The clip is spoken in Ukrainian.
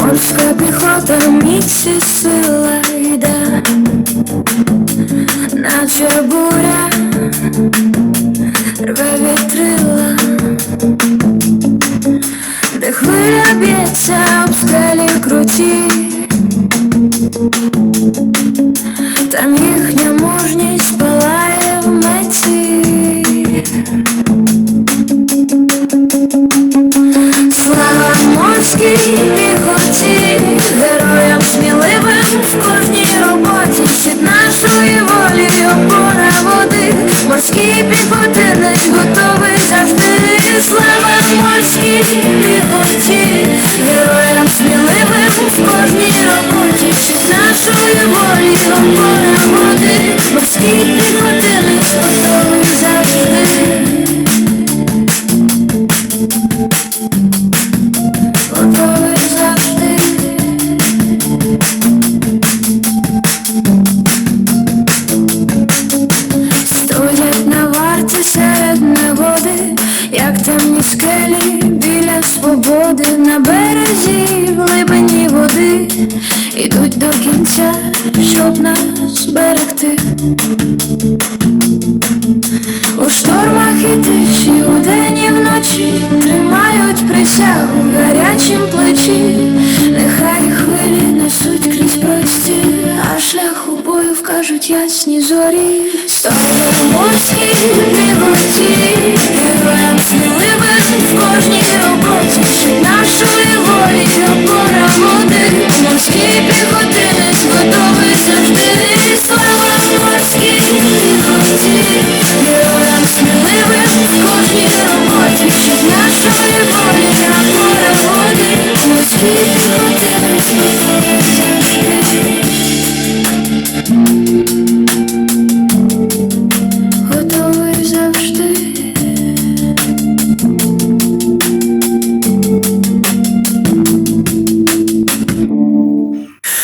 Морська піхота міць і сила йде, наче буря рве вітрила, де хвиля б'ється опора води, морський піхотинець готовий завжди. Слава морській піхоті, героям сміливим в кожній роботі, щит ідуть до кінця, щоб нас зберегти. У штормах і тиші, удень і вночі тримають присягу в гарячім плечі, нехай хвилі несуть крізь прості, а шлях у бою вкажуть ясні зорі. Стоять морські піхоті, see